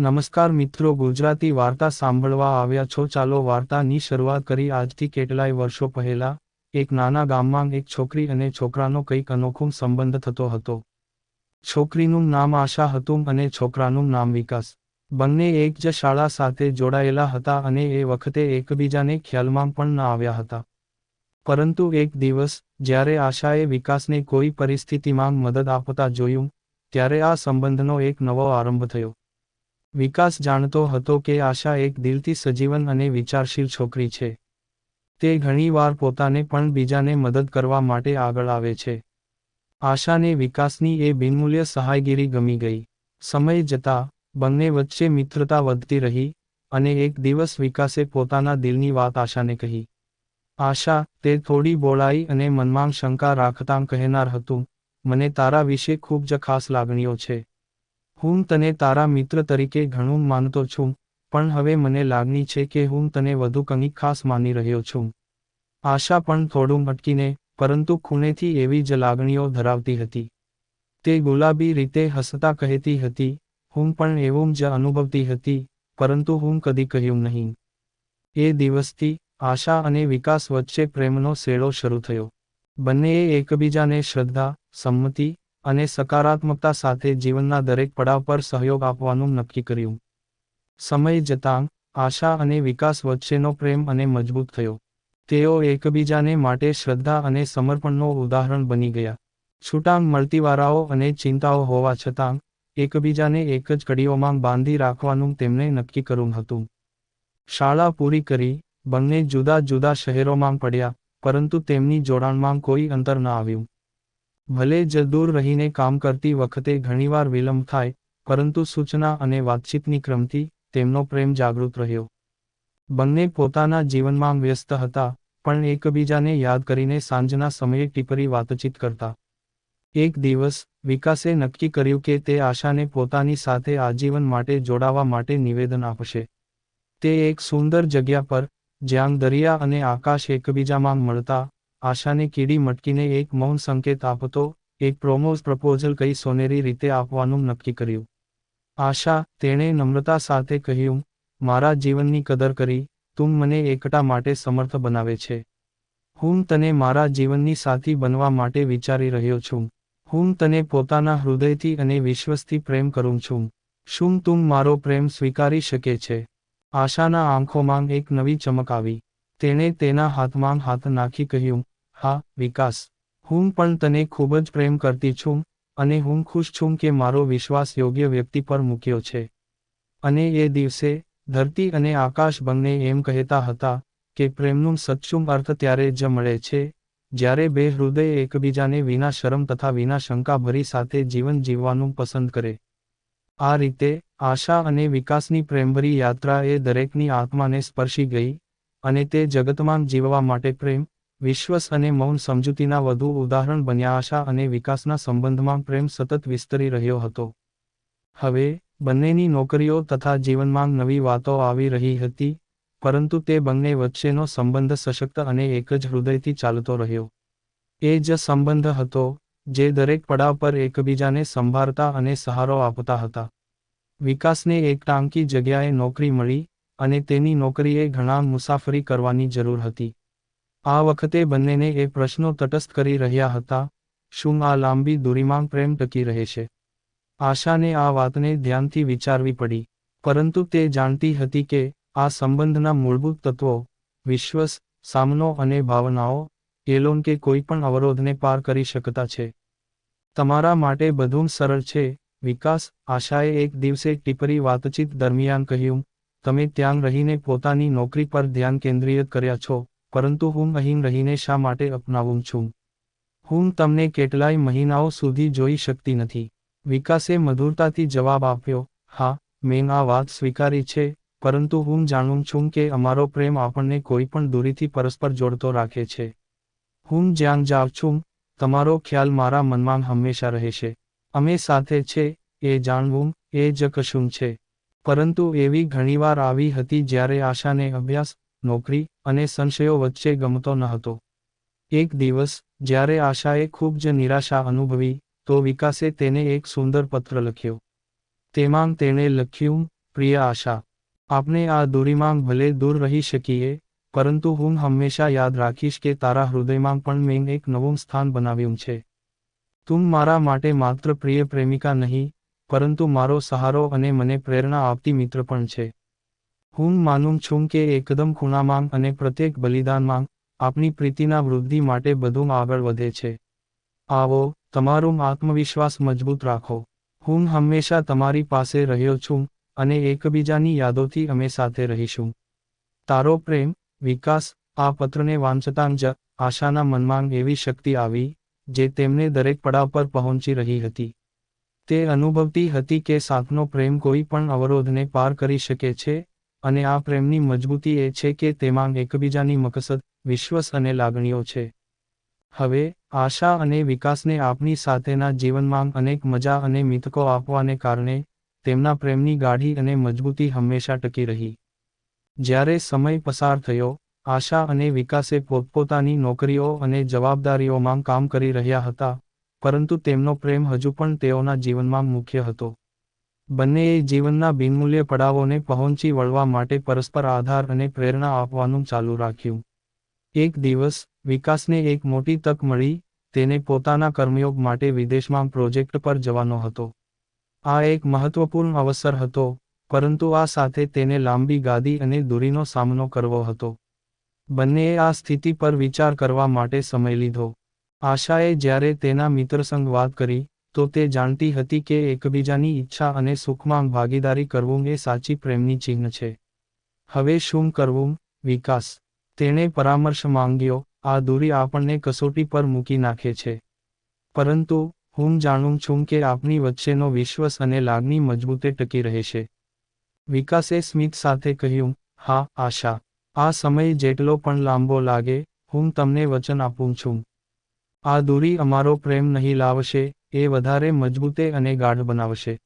નમસ્કાર મિત્રો, ગુજરાતી વાર્તા સાંભળવા આવ્યા છો. ચાલો વાર્તાની શરૂઆત કરી. આજથી કેટલાય વર્ષો પહેલા, એક નાના ગામમાં એક છોકરી અને છોકરાનો કંઈક અનોખો સંબંધ થતો હતો. છોકરીનું નામ આશા હતું અને છોકરાનું નામ વિકાસ. બંને એક જ શાળા સાથે જોડાયેલા હતા અને એ વખતે એકબીજાને ખ્યાલમાં પણ ન આવ્યા હતા. પરંતુ એક દિવસ, જ્યારે આશાએ વિકાસને કોઈ પરિસ્થિતિમાં મદદ આપતા જોયું, ત્યારે આ સંબંધનો એક નવો આરંભ થયો. વિકાસ જાણતો હતો કે આશા એક દિલથી સજીવન અને વિચારશીલ છોકરી છે. તે ઘણીવાર પોતાને પણ બીજાને મદદ કરવા માટે આગળ આવે છે. આશાને વિકાસની એ બિનમૂલ્ય સહાયગીરી ગમી ગઈ. સમય જતા, બંને વચ્ચે મિત્રતા વધતી રહી અને એક દિવસ વિકાસે પોતાના દિલની વાત આશાને કહી. આશા, તે થોડી બોલાઈ અને મનમાં શંકા રાખતાં કહેનાર હતું. મને તારા વિશે ખૂબ જ ખાસ લાગણીઓ છે. હું તને તારા મિત્ર તરીકે ઘણું માનતો છું, પણ હવે મને લાગણી છે કે હું તને વધુ કંઈક ખાસ માની રહ્યો છું. આશા પણ થોડું અટકીને, પરંતુ ખૂણેથી એવી જ લાગણીઓ ધરાવતી હતી. તે ગુલાબી રીતે હસતા કહેતી હતી, હું પણ એવું જ અનુભવતી હતી, પરંતુ હું કદી કહ્યું નહીં. એ દિવસથી, આશા અને વિકાસ વચ્ચે પ્રેમનો શેડો શરૂ થયો. બંનેએ એકબીજાને શ્રદ્ધા, સંમતિ અને સકારાત્મકતા સાથે જીવનના દરેક પડાવ પર સહયોગ આપવાનું નક્કી કર્યું. સમય જતાં, આશા અને વિકાસ વચ્ચેનો પ્રેમ અને મજબૂત થયો. તેઓ એકબીજાને માટે શ્રદ્ધા અને સમર્પણનો ઉદાહરણ બની ગયા. છૂટાંગ મળતીવારાઓ અને ચિંતાઓ હોવા છતાં, એકબીજાને એક જ કડીઓમાં બાંધી રાખવાનું તેમણે નક્કી કર્યું હતું. શાળા પૂરી કરી, બંને જુદા જુદા શહેરોમાં પડ્યા, પરંતુ તેમની જોડાણમાં કોઈ અંતર ન આવ્યું. ભલે જ દૂર રહીને કામ કરતી વખતે ઘણીવાર વિલંબ થાય, પરંતુ સૂચના અને વાતચીતની ક્રમથી તેમનો પ્રેમ જાગૃત રહ્યો. બંને પોતાના જીવનમાં વ્યસ્ત હતા, પણ એકબીજાને યાદ કરીને સાંજના સમયે ટીપરી વાતચીત કરતા. એક દિવસ, વિકાસે નક્કી કર્યું કે તે આશાને પોતાની સાથે આજીવન માટે જોડાવા માટે નિવેદન આપશે. તે એક સુંદર જગ્યા પર, જ્યાં દરિયા અને આકાશ એકબીજામાં મળતા આશાને કીડી મટકીને એક મૌન સંકેત આપતો, એક પ્રોમોઝ પ્રપોઝલ કઈ સોનેરી રીતે આપવાનું નક્કી કર્યું. આશા, તેણે નમ્રતા સાથે કહ્યું, મારા જીવનની કદર કરી, તું મને એકટા માટે સમર્થ બનાવે છે. હું તને મારા જીવનની સાથી બનવા માટે વિચારી રહ્યો છું. હું તને પોતાના હૃદયથી અને વિશ્વસથી પ્રેમ કરું છું. શું તું મારો પ્રેમ સ્વીકારી શકે છે આશાના આંખોમાં એક નવી ચમક આવી. તેણે તેના હાથમાં હાથ નાખી કહ્યું હા, વિકાસ. હું પણ તને ખૂબ જ પ્રેમ કરતી છું અને હું ખુશ છું કે મારો વિશ્વાસ યોગ્ય વ્યક્તિ પર મૂક્યો છે. અને એ દિવસે ધરતી અને આકાશ બંને એમ કહેતા હતા કે પ્રેમનું સચ્ચું અર્થ ત્યારે જ મળે છે, જ્યારે બે હૃદય એકબીજાને વિના શરમ તથા વિના શંકા ભરી સાથે જીવન જીવવાનું પસંદ કરે. આ રીતે આશા અને વિકાસની પ્રેમભરી યાત્રા એ દરેકની આત્માને સ્પર્શી ગઈ અને તે જગતમાં જીવવા માટે પ્રેમ વિશ્વસ અને મૌન સમજૂતીના વધુ ઉદાહરણ બન્યા આશા અને વિકાસના સંબંધમાં પ્રેમ સતત વિસ્તરી રહ્યો હતો. હવે, બંનેની નોકરીઓ તથા જીવનમાં નવી વાતો આવી રહી હતી, પરંતુ તે બંને વચ્ચેનો સંબંધ સશક્ત અને એક જ હૃદયથી ચાલતો રહ્યો. એ જ સંબંધ હતો, જે દરેક પડાવ પર એકબીજાને સંભાળતા અને સહારો આપતા હતા. વિકાસને એક ટાંકી જગ્યાએ નોકરી મળી, અને તેની નોકરીએ ઘણા મુસાફરી કરવાની જરૂર હતી. આ વખતે બંનેને એ પ્રશ્નો તટસ્થ કરી રહ્યા હતા, શું આ લાંબી દૂરીમાં પ્રેમ ટકી રહેશે આશાને આ વાતને ધ્યાનથી વિચારવી પડી, પરંતુ તે જાણતી હતી કે આ સંબંધના મૂળભૂત તત્વો, વિશ્વસ, સામનો અને ભાવનાઓ, એલોન કે કોઈ પણ અવરોધને પાર કરી શકતા છે. તમારા માટે બધું સરળ છે, વિકાસ, આશાએ એક દિવસે ટીપરી વાતચીત દરમિયાન કહ્યું, તમે ત્યાં રહીને પોતાની નોકરી પર ધ્યાન કેન્દ્રિત કર્યા છો પરંતુ હું અહીં રહીને શા માટે અપનાવું છું? હું તમને કેટલાય મહિનાઓ સુધી જોઈ શકતી નથી. વિકાસે મધુરતાથી જવાબ આપ્યો, હા, મેં આ વાત સ્વીકારી છે, પરંતુ હું જાણું છું કે અમારો પ્રેમ આપણને કોઈ પણ દૂરીથી પરસ્પર જોડતો રાખે છે. હું જ્યાં જાઉં છું, તમારો ખ્યાલ મારા મનમાં હંમેશા રહેશે. અમે સાથે છે, એ જાણવું, એ જ કશું છે. પરંતુ એવી ઘણીવાર આવી હતી જ્યારે આશાને અભ્યાસ નોકરી અને સંશયો વચ્ચે ગમતો ન હતો. એક દિવસ, જ્યારે આશાએ ખૂબ જ નિરાશા અનુભવી, તો વિકાસે તેને એક સુંદર પત્ર લખ્યો. તેમાં તેણે લખ્યું, પ્રિય આશા આપણે આ દૂરીમાં ભલે દૂર રહી શકીએ, પરંતુ હું હંમેશા યાદ રાખીશ કે તારા હૃદયમાં પણ મેં એક નવું સ્થાન બનાવ્યું છે. તું મારા માટે માત્ર પ્રિય પ્રેમિકા નહીં, પરંતુ મારો સહારો અને મને પ્રેરણા આપતી મિત્ર પણ છે. હું માનું છું કે એકદમ ખૂણામાં અને પ્રત્યેક બલિદાનમાં આપની પ્રીતિના વૃદ્ધિ માટે બધું આગળ વધે છે. આવો, તમારું આત્મવિશ્વાસ મજબૂત રાખો. હું હંમેશા તમારી પાસે રહ્યો છું અને એકબીજાની યાદોથી અમે સાથે રહીશું. તારો પ્રેમ, વિકાસ, આ પત્રને વાંચતાં જ આશાના મનમાં એવી શક્તિ આવી, જે તેમને દરેક પડાવ પર પહોંચી રહી હતી. તે અનુભવતી હતી કે સાથનો પ્રેમ કોઈ પણ અવરોધને પાર કરી શકે છે અને આ પ્રેમની મજબૂતી એ છે કે તેમાં એકબીજાની મકસદ, વિશ્વાસ અને લાગણીઓ છે. હવે, આશા અને વિકાસને આપની સાથેના જીવનમાં અનેક મજા અને મિતકો આપવાને કારણે, તેમના પ્રેમની ગાઢી અને મજબૂતી હંમેશા ટકી રહી. જ્યારે સમય પસાર થયો, આશા અને વિકાસે પોતપોતાની નોકરીઓ અને જવાબદારીઓમાં કામ કરી રહ્યા હતા, પરંતુ તેમનો પ્રેમ હજુ પણ તેઓના જીવનમાં મુખ્ય હતો. બંનેએ જીવનના બિનમૂલ્ય પડાવોને પહોંચી વળવા માટે પરસ્પર આધાર અને પ્રેરણા આપવાનું ચાલુ રાખ્યું. એક દિવસ, વિકાસને એક મોટી તક મળી, તેને પોતાના કર્મયોગ માટે વિદેશમાં પ્રોજેક્ટ પર જવાનો હતો. આ એક મહત્વપૂર્ણ અવસર હતો, પરંતુ આ સાથે તેને લાંબી ગાદી અને દૂરીનો સામનો કરવો હતો. બંનેએ આ સ્થિતિ પર વિચાર કરવા માટે સમય લીધો. આશાએ જ્યારે તેના મિત્ર સંગ વાત કરી તો તે જાણતી હતી કે એકબીજાની ઈચ્છા અને સુખમાં ભાગીદારી કરવું એ સાચી પ્રેમની ચિહ્ન છે. હવે શું કરવું? વિકાસ. તેણે પરામર્શ માંગ્યો, આ દૂરી આપણને કસોટી પર મૂકી નાખે છે. પરંતુ, હું જાણું છું કે આપની વચ્ચેનો વિશ્વાસ અને લાગણી મજબૂતે ટકી રહેશે વિકાસે સ્મિત સાથે કહ્યું, હા, આશા. આ સમય જેટલો પણ લાંબો લાગે, હું તમને વચન આપું છું. આ દૂરી અમારો પ્રેમ નહીં લાવશે એ વધારે મજબૂતે અને ગાઢ બનાવશે.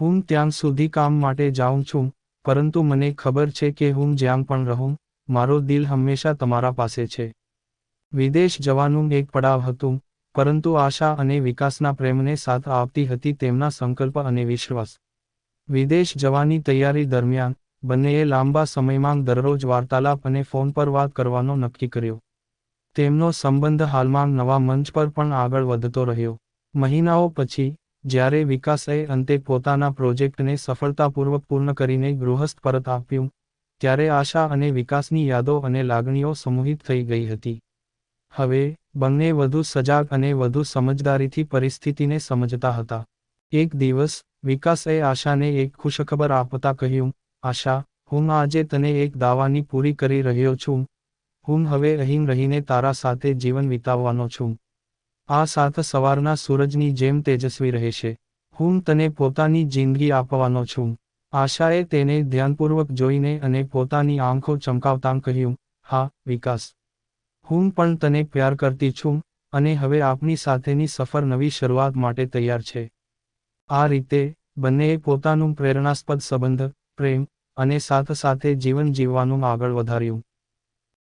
હું ત્યાં સુધી કામ માટે જાઉં છું, પરંતુ મને ખબર છે કે હું જ્યાં પણ રહું, મારો દિલ હંમેશા તમારા પાસે છે. વિદેશ જવાનું એક પડાવ હતું, પરંતુ આશા અને વિકાસના પ્રેમને સાથ આપતી હતી તેમના સંકલ્પ અને વિશ્વાસ. વિદેશ જવાની તૈયારી દરમિયાન, બંનેએ લાંબા સમયમાં દરરોજ વાર્તાલાપ અને ફોન પર વાત કરવાનો નક્કી કર્યો. તેમનો સંબંધ હાલમાં નવા મંચ પર પણ આગળ વધતો રહ્યો. મહિનાઓ પછી, જ્યારે વિકાસએ અંતે પોતાના પ્રોજેક્ટને સફળતાપૂર્વક પૂર્ણ કરીને ગૃહસ્થ પરત આપ્યું, ત્યારે આશા અને વિકાસની યાદો અને લાગણીઓ સમૂહિત થઈ ગઈ હતી. હવે, બંને વધુ સજાગ અને વધુ સમજદારીથી પરિસ્થિતિને સમજતા હતા. એક દિવસ વિકાસએ આશાને એક ખુશખબર આપતા કહ્યું, આશા, હું આજે તને એક દાવાની પૂરી કરી રહ્યો છું. હું હવે અહીં રહીને તારા સાથે જીવન વિતાવવાનો છું. આ સાથ સવારના સૂરજની જેમ તેજસ્વી રહેશે. હું તને પોતાની જિંદગી આપવાનો છું. આશાએ તેને ધ્યાનપૂર્વક જોઈને અને પોતાની આંખો ચમકાવતાં કહ્યું, હા, વિકાસ. હું પણ તને પ્યાર કરતી છું અને હવે આપની સાથેની સફર નવી શરૂઆત માટે તૈયાર છે. આ રીતે, બંનેએ પોતાનું પ્રેરણાસ્પદ સંબંધ, પ્રેમ અને સાથ સાથે જીવન જીવવાનું આગળ વધાર્યું.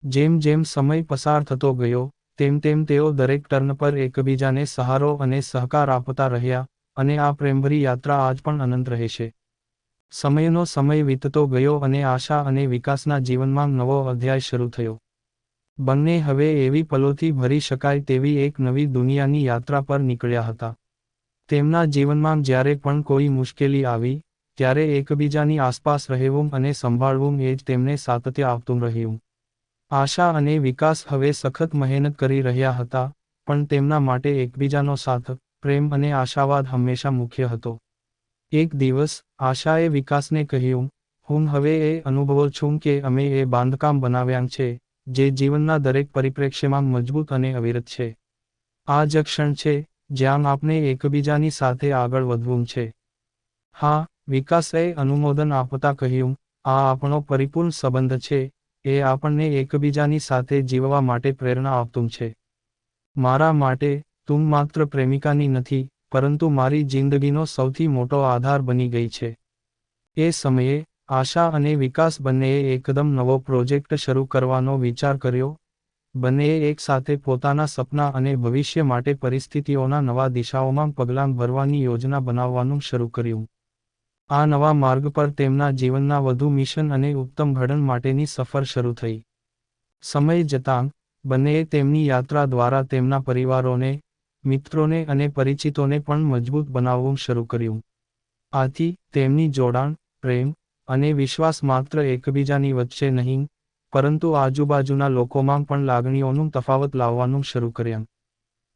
જેમ જેમ સમય પસાર થતો ગયો તેમ તેમ તેઓ દરેક ટર્ન પર એકબીજાને સહારો અને સહકાર આપતા રહ્યા અને આ પ્રેમભરી યાત્રા આજ પણ અનંત રહેશે સમયનો સમય વીતતો ગયો અને આશા અને વિકાસના જીવનમાં નવો અધ્યાય શરૂ થયો. બંને હવે એવી પલોથી ભરી શકાય તેવી એક નવી દુનિયાની યાત્રા પર નીકળ્યા હતા. તેમના જીવનમાં જ્યારે પણ કોઈ મુશ્કેલી આવી, ત્યારે એકબીજાની આસપાસ રહેવું અને સંભાળવું એ જ તેમને સાતત્ય આપતું રહ્યું. આશા અને વિકાસ હવે સખત મહેનત કરી રહ્યા હતા, પણ તેમના માટે એકબીજાનો સાથ, પ્રેમ અને આશાવાદ હંમેશા મુખ્ય હતો. એક દિવસ, આશાએ વિકાસને કહ્યું, હું હવે એ અનુભવો છું કે અમે એ બાંધકામ બનાવ્યા છે, જે જીવનના દરેક પરિપ્રેક્ષ્યમાં મજબૂત અને અવિરત છે. આ જ ક્ષણ છે, જ્યાં આપણે એકબીજાની સાથે આગળ વધવું છે. હા વિકાસએ અનુમોદન આપતા કહ્યું, આ આપણો પરિપૂર્ણ સંબંધ છે એ આપણને એકબીજાની સાથે જીવવા માટે પ્રેરણા આપતું છે. મારા માટે, તું માત્ર પ્રેમિકાની નથી, પરંતુ મારી જિંદગીનો સૌથી મોટો આધાર બની ગઈ છે. એ સમયે, આશા અને વિકાસ બંનેએ એકદમ નવો પ્રોજેક્ટ શરૂ કરવાનો વિચાર કર્યો. બંનેએ એકસાથે પોતાના સપના અને ભવિષ્ય માટે પરિસ્થિતિઓના નવા દિશાઓમાં પગલાં ભરવાની યોજના બનાવવાનું શરૂ કર્યું. આ નવા માર્ગ પર તેમના જીવનના વધુ મિશન અને ઉત્તમ ઘડન માટેની સફર શરૂ થઈ. સમય જતાં, બંનેએ તેમની યાત્રા દ્વારા તેમના પરિવારોને, મિત્રોને અને પરિચિતોને પણ મજબૂત બનાવવું શરૂ કર્યું. આથી, તેમની જોડાણ, પ્રેમ અને વિશ્વાસ માત્ર એકબીજાની વચ્ચે નહીં, પરંતુ આજુબાજુના લોકોમાં પણ લાગણીઓનું તફાવત લાવવાનું શરૂ કર્યું.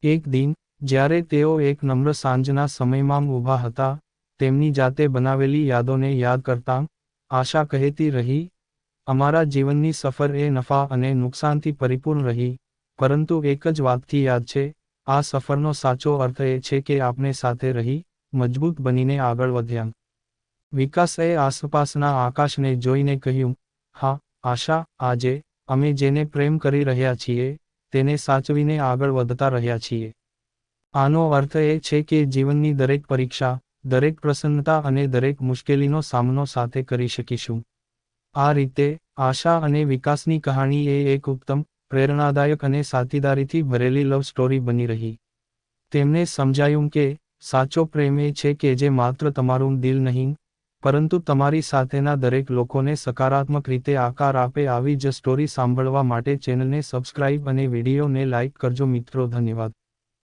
એક દિન, જ્યારે તેઓ એક નમ્ર સાંજના સમયમાં ઊભા હતા તેમની જાતે બનાવેલી યાદોને યાદ કરતાં આશા કહેતી રહી, અમારા જીવનની સફર એ નફા અને નુકસાનથી પરિપૂર્ણ રહી, પરંતુ એક જ વાતથી યાદ છે, આ સફરનો સાચો અર્થ એ છે કે આપણે સાથે રહી, મજબૂત બનીને આગળ વધ્યા. વિકાસએ આસપાસના આકાશને જોઈને કહ્યું, હા, આશા, આજે અમે જેને પ્રેમ કરી રહ્યા છીએ, તેને સાચવીને આગળ વધતા રહ્યા છીએ. આનો અર્થ એ છે કે જીવનની દરેક પરીક્ષા દરેક પ્રસન્નતા અને દરેક મુશ્કેલીનો સામનો સાથે કરી શકીશું. આ રીતે, આશા અને વિકાસની કહાણી એ એક ઉત્તમ, પ્રેરણાદાયક અને સાથીદારીથી ભરેલી લવ સ્ટોરી બની રહી. તેમને સમજાયું કે, સાચો પ્રેમ એ છે કે જે માત્ર તમારું દિલ નહીં, પરંતુ તમારી સાથેના દરેક લોકોને સકારાત્મક રીતે આકાર આપે આવી જ સ્ટોરી સાંભળવા માટે ચેનલને સબસ્ક્રાઇબ અને વિડીયોને લાઇક કરજો મિત્રો, ધન્યવાદ.